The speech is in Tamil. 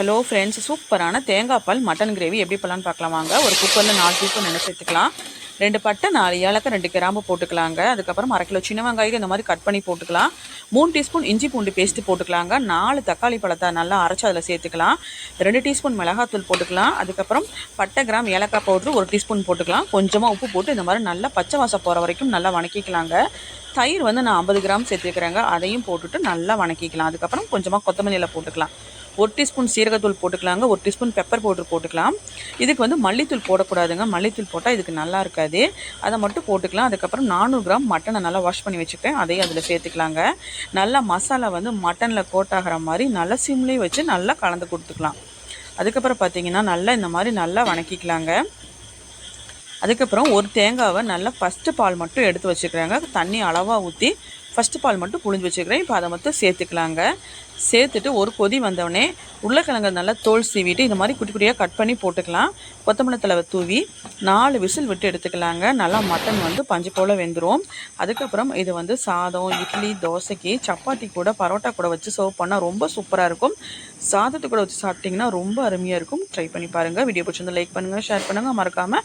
ஹலோ ஃப்ரெண்ட்ஸ் சூப்பரான தேங்காய் பால் மட்டன் கிரேவி எப்படி பண்ணலான்னு பார்க்கலாம். வாங்க. ஒரு குக்கரில் நாலு டீஸ்பூன் எண்ணெய் சேர்த்துக்கலாம் ரெண்டு பட்டை நாலு ஏலக்காய் ரெண்டு கிராம்பு போட்டுக்கலாங்க. அதுக்கப்புறம் அரை கிலோ சின்ன வெங்காயம் இந்த மாதிரி கட் பண்ணி போட்டுக்கலாம். மூணு டீஸ்பூன் இஞ்சி பூண்டு பேஸ்ட்டு போட்டுக்கலாங்க. நாலு தக்காளி பழத்தை நல்லா அரைச்சி அதில் சேர்த்துக்கலாம். ரெண்டு டீஸ்பூன் மிளகாத்தூள் போட்டுக்கலாம். அதுக்கப்புறம் பட்டை கிராம் ஏலக்காய் பவுட்ரு ஒரு டீஸ்பூன் போட்டுக்கலாம். கொஞ்சமாக உப்பு போட்டு இந்த மாதிரி நல்லா பச்சை வாசம் போகிற வரைக்கும் நல்லா வணக்கிக்கலாங்க. தயிர் வந்து நான் ஐம்பது கிராம் சேர்த்துக்கிறேங்க அதையும் போட்டுட்டு நல்லா வணக்கிக்கலாம். அதுக்கப்புறம் கொஞ்சமாக கொத்தமல்லியில் போட்டுக்கலாம். ஒரு டீஸ்பூன் சீரகத்தூள் போட்டுக்கலாங்க. ஒரு டீஸ்பூன் பெப்பர் பவுட்ரு போட்டுக்கலாம். இதுக்கு வந்து மல்லித்தூள் போடக்கூடாதுங்க. மல்லித்தூள் போட்டால் இதுக்கு நல்லா இருக்காது. அதை மட்டும் போட்டுக்கலாம். அதுக்கப்புறம் நானூறு கிராம் மட்டனை நல்லா வாஷ் பண்ணி வச்சுக்கிறேன். அதையும் அதில் சேர்த்துக்கலாங்க. நல்லா மசாலா வந்து மட்டனில் கோட் ஆகிற மாதிரி நல்லா சிம்லேயே வச்சு நல்லா கலந்து கொடுத்துக்கலாம். அதுக்கப்புறம் பார்த்தீங்கன்னா நல்லா இந்த மாதிரி நல்லா வணக்கிக்கலாங்க. அதுக்கப்புறம் ஒரு தேங்காவை நல்லா ஃபஸ்ட்டு பால் மட்டும் எடுத்து வச்சுக்கிறாங்க தண்ணி அளவாக ஊற்றி ஃபஸ்ட்டு பால் மட்டும் புழிஞ்சு வச்சுக்கிறேன். இப்போ அதை மட்டும் சேர்த்துக்கலாங்க. சேர்த்துட்டு ஒரு கொதி வந்தோடனே உருளைக்கிழங்கு நல்லா தோல் சீவிட்டு இந்த மாதிரி குட்டி குட்டியாக கட் பண்ணி போட்டுக்கலாம். கொத்தமல்லி தலை தூவி நாலு விசில் விட்டு எடுத்துக்கலாங்க. நல்லா மட்டன் வந்து பஞ்சு போல் வெந்துடும் அதுக்கப்புறம் இது வந்து சாதம் இட்லி தோசைக்கு சப்பாத்தி கூட பரோட்டா கூட வச்சு சர்வ் பண்ணால் ரொம்ப சூப்பராக இருக்கும். சாதத்து கூட வச்சு சாப்பிட்டிங்கன்னா ரொம்ப அருமையாக இருக்கும். ட்ரை பண்ணி பாருங்கள் வீடியோ பிடிச்சிருந்து லைக் பண்ணுங்கள் ஷேர் பண்ணுங்கள் மறக்காமல்